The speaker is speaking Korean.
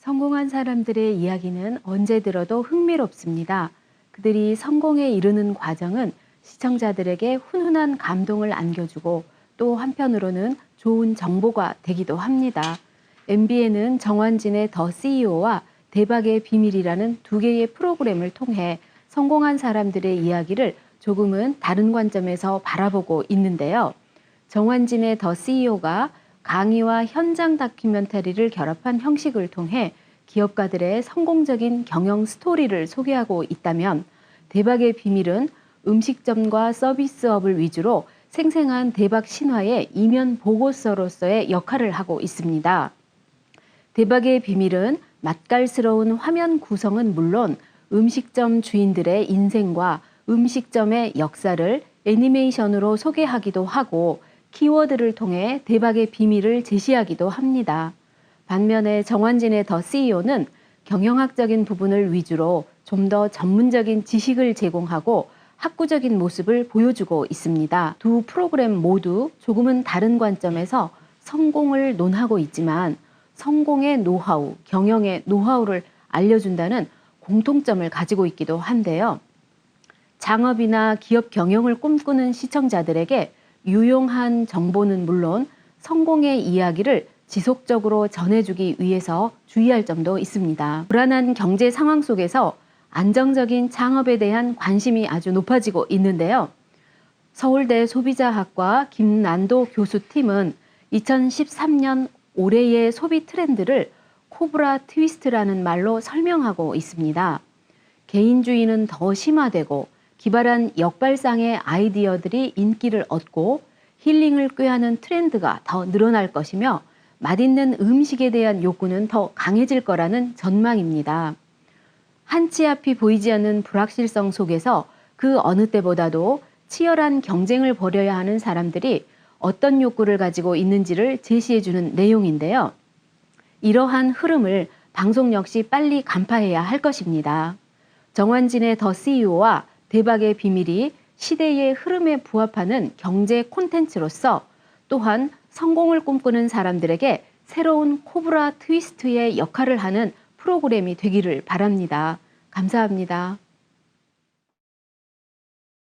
성공한 사람들의 이야기는 언제 들어도 흥미롭습니다. 그들이 성공에 이르는 과정은 시청자들에게 훈훈한 감동을 안겨주고 또 한편으로는 좋은 정보가 되기도 합니다. MBN은 정환진의 더 CEO와 대박의 비밀이라는 두 개의 프로그램을 통해 성공한 사람들의 이야기를 조금은 다른 관점에서 바라보고 있는데요. 정환진의 더 CEO가 강의와 현장 다큐멘터리를 결합한 형식을 통해 기업가들의 성공적인 경영 스토리를 소개하고 있다면 대박의 비밀은 음식점과 서비스업을 위주로 생생한 대박 신화의 이면 보고서로서의 역할을 하고 있습니다. 대박의 비밀은 맛깔스러운 화면 구성은 물론 음식점 주인들의 인생과 음식점의 역사를 애니메이션으로 소개하기도 하고 키워드를 통해 대박의 비밀을 제시하기도 합니다. 반면에 정환진의 더 CEO는 경영학적인 부분을 위주로 좀 더 전문적인 지식을 제공하고 학구적인 모습을 보여주고 있습니다. 두 프로그램 모두 조금은 다른 관점에서 성공을 논하고 있지만 성공의 노하우, 경영의 노하우를 알려준다는 공통점을 가지고 있기도 한데요. 창업이나 기업 경영을 꿈꾸는 시청자들에게 유용한 정보는 물론 성공의 이야기를 지속적으로 전해주기 위해서 주의할 점도 있습니다. 불안한 경제 상황 속에서 안정적인 창업에 대한 관심이 아주 높아지고 있는데요. 서울대 소비자학과 김난도 교수팀은 2013년 올해의 소비 트렌드를 코브라 트위스트라는 말로 설명하고 있습니다. 개인주의는 더 심화되고 기발한 역발상의 아이디어들이 인기를 얻고 힐링을 꾀하는 트렌드가 더 늘어날 것이며 맛있는 음식에 대한 욕구는 더 강해질 거라는 전망입니다. 한치 앞이 보이지 않는 불확실성 속에서 그 어느 때보다도 치열한 경쟁을 벌여야 하는 사람들이 어떤 욕구를 가지고 있는지를 제시해주는 내용인데요. 이러한 흐름을 방송 역시 빨리 간파해야 할 것입니다. 정환진의 더 CEO와 대박의 비밀이 시대의 흐름에 부합하는 경제 콘텐츠로서 또한 성공을 꿈꾸는 사람들에게 새로운 코브라 트위스트의 역할을 하는 프로그램이 되기를 바랍니다. 감사합니다.